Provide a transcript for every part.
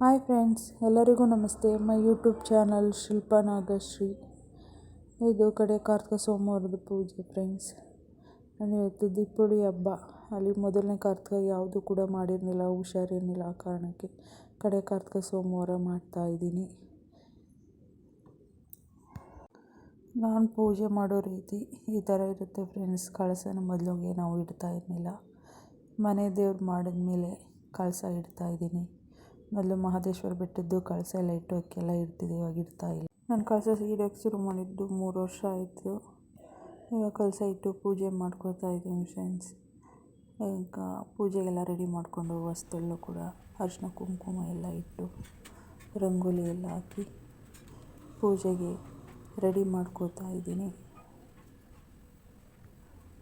Hi friends, ಎಲ್ಲರಿಗೂ ನಮಸ್ತೆ. My YouTube channel Shilpa Nagashree ಇದು ಕಡೆ ಕಾರ್ತಿಕ ಸೋಮವಾರದ ಪೂಜೆ ಫ್ರೆಂಡ್ಸ್. ನಾನು ಇವತ್ತು ದೀಪಾವಳಿ ಹಬ್ಬ. ಅಲ್ಲಿ ಮೊದಲನೇ ಕಾರ್ತಿಕ ಯಾವುದು ಕೂಡ ಮಾಡಿರಲಿಲ್ಲ ಹುಷಾರೇನಿಲ್ಲ ಆ ಕಾರಣಕ್ಕೆ ಕಡೆ ಕಾರ್ತಿಕ ಸೋಮವಾರ ಮಾಡ್ತಾ ಇದ್ದೀನಿ. ನಾನು ಪೂಜೆ ಮಾಡೋ ರೀತಿ ಈ ಥರ ಇರುತ್ತೆ ಫ್ರೆಂಡ್ಸ್. ಕಳಸನ ಮೊದಲಿಗೆ ನಾವು ಇಡ್ತಾ ಇರಲಿಲ್ಲ. ಮನೆ ದೇವ್ರು ಮಾಡಿದ್ಮೇಲೆ ಕಳಸ ಇಡ್ತಾ ಇದ್ದೀನಿ. ಮೊದಲು ಮಹದೇಶ್ವರ ಬೆಟ್ಟದ್ದು ಕಳಸ ಎಲ್ಲ ಇಟ್ಟು ಅಕ್ಕೆಲ್ಲ ಇರ್ತಿದ್ದು ಇವಾಗ ಇರ್ತಾ ಇಲ್ಲ. ನಾನು ಕಳಸ ಇಡೋಕ್ಕೆ ಶುರು ಮಾಡಿದ್ದು ಮೂರು ವರ್ಷ ಆಯಿತು. ಇವಾಗ ಕಳಸ ಇಟ್ಟು ಪೂಜೆ ಮಾಡ್ಕೊತಾ ಇದ್ದೀನಿ ಫ್ರೆಂಡ್ಸ್ ಈಗ ಪೂಜೆಗೆಲ್ಲ ರೆಡಿ ಮಾಡಿಕೊಂಡು ವಸ್ತುಗಳು ಕೂಡ ಅರಿಶಿನ ಕುಂಕುಮ ಎಲ್ಲ ಇಟ್ಟು ರಂಗೋಲಿ ಎಲ್ಲ ಹಾಕಿ ಪೂಜೆಗೆ ರೆಡಿ ಮಾಡ್ಕೋತಾ ಇದ್ದೀನಿ.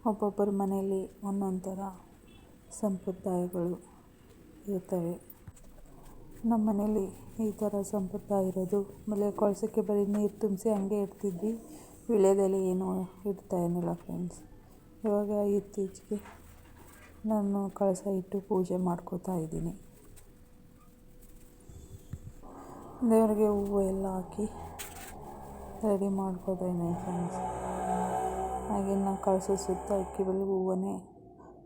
ಒಬ್ಬೊಬ್ಬರ ಮನೆಯಲ್ಲಿ ಒಂದೊಂದು ಥರ ಸಂಪ್ರದಾಯಗಳು ಇರ್ತವೆ. ನಮ್ಮ ಮನೇಲಿ ಈ ಥರ ಸಂಪ್ರದಾಯ ಇರೋದು. ಆಮೇಲೆ ಕೊಳಸಕ್ಕೆ ಬರೀ ನೀರು ತುಂಬಿಸಿ ಹಂಗೆ ಇಡ್ತಿದ್ವಿ. ವೀಳ್ಯದೆಲೆ ಏನೂ ಇಡ್ತಾ ಇರಲಿಲ್ಲ ಫ್ರೆಂಡ್ಸ್ ಇವಾಗ ಇತ್ತೀಚೆಗೆ ನಾನು ಕಳಸ ಇಟ್ಟು ಪೂಜೆ ಮಾಡ್ಕೋತಾ ಇದ್ದೀನಿ. ದೇವರಿಗೆ ಹೂವು ಎಲ್ಲ ಹಾಕಿ ರೆಡಿ ಮಾಡ್ಕೋತಾ ಇದ್ದೀನಿ ಫ್ರೆಂಡ್ಸ್ ಹಾಗೆ ನಾನು ಕಳಸ ಸುತ್ತ ಅಕ್ಕಿ ಬಳಿ ಹೂವನ್ನೇ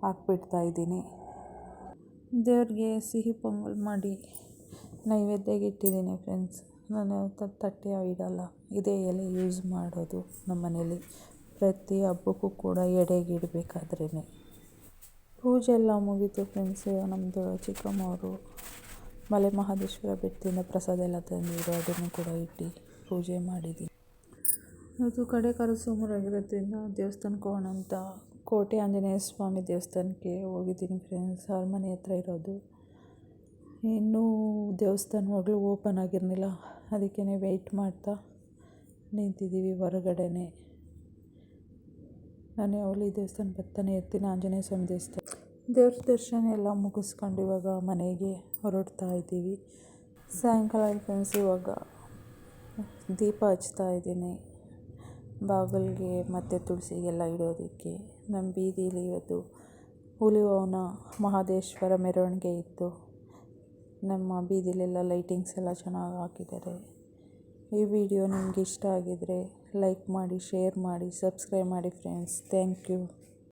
ಹಾಕ್ಬಿಡ್ತಾ ಇದ್ದೀನಿ. ದೇವ್ರಿಗೆ ಸಿಹಿ ಪೊಂಗಲ್ ಮಾಡಿ ನೈವೇದ್ಯಗೆ ಇಟ್ಟಿದ್ದೀನಿ ಫ್ರೆಂಡ್ಸ್ ನಾನು ತಟ್ಟೆ ಇಡಲ್ಲ ಇದೇ ಎಲೆ ಯೂಸ್ ಮಾಡೋದು ನಮ್ಮ ಮನೇಲಿ ಪ್ರತಿ ಹಬ್ಬಕ್ಕೂ ಕೂಡ ಎಡೆಗೆ ಪೂಜೆ ಎಲ್ಲ ಮುಗೀತು ಫ್ರೆಂಡ್ಸ್ ನಮ್ಮದು ಚಿಕ್ಕಮ್ಮವರು ಮಲೆ ಮಹದೇಶ್ವರ ಬೆಟ್ಟದಿಂದ ಪ್ರಸಾದ ಎಲ್ಲ ತಂದಿದ್ರು. ಅದನ್ನು ಕೂಡ ಇಟ್ಟು ಪೂಜೆ ಮಾಡಿದ್ದೀನಿ ಅದು ಕಡೆ ಕರು ಸೋಮವಾರ ಆಗಿರೋದ್ರಿಂದ ದೇವಸ್ಥಾನಕ್ಕೆ ಹೋಗೋಣ ಅಂತ ಕೋಟೆ ಆಂಜನೇಯ ಸ್ವಾಮಿ ದೇವಸ್ಥಾನಕ್ಕೆ ಹೋಗಿದ್ದೀನಿ ಫ್ರೆಂಡ್ಸ್ ಅವ್ರ ಮನೆ ಹತ್ರ ಇರೋದು. ಇನ್ನೂ ದೇವಸ್ಥಾನವಾಗಲೂ ಓಪನ್ ಆಗಿರಲಿಲ್ಲ. ಅದಕ್ಕೆ ವೆಯ್ಟ್ ಮಾಡ್ತಾ ನಿಂತಿದ್ದೀವಿ ಹೊರಗಡೆನೆ. ನಾನು ಯಾವಾಗಲೂ ಈ ದೇವಸ್ಥಾನ ಬರ್ತಾನೆ ಇರ್ತೀನಿ, ಆಂಜನೇಯ ಸ್ವಾಮಿ ದೇವಸ್ಥಾನ. ದೇವ್ರ ದರ್ಶನ ಎಲ್ಲ ಮುಗಿಸ್ಕೊಂಡು ಇವಾಗ ಮನೆಗೆ ಹೊರಡ್ತಾ ಇದ್ದೀವಿ. ಸಾಯಂಕಾಲ ಫ್ರೆಂಡ್ಸ್ ಇವಾಗ ದೀಪ ಹಚ್ತಾ ಇದ್ದೀನಿ. ಬಾಗಿಲಿಗೆ ಮತ್ತು ತುಳಸಿಗೆಲ್ಲ ಇಡೋದಕ್ಕೆ. ನಮ್ಮ ಬೀದಿಲಿ ಇವತ್ತು ಹುಲಿವನ ಮಹದೇಶ್ವರ ಮೆರವಣಿಗೆ ಇತ್ತು. ನಮ್ಮ ಬೀದಿಲೆಲ್ಲ ಲೈಟಿಂಗ್ಸ್ ಎಲ್ಲ ಚೆನ್ನಾಗಿ ಹಾಕಿದ್ದಾರೆ. ಈ ವಿಡಿಯೋ ನಿಮಗೆ ಇಷ್ಟ ಆಗಿದ್ದರೆ ಲೈಕ್ ಮಾಡಿ, ಶೇರ್ ಮಾಡಿ, ಸಬ್ಸ್ಕ್ರೈಬ್ ಮಾಡಿ ಫ್ರೆಂಡ್ಸ್ ಥ್ಯಾಂಕ್ ಯು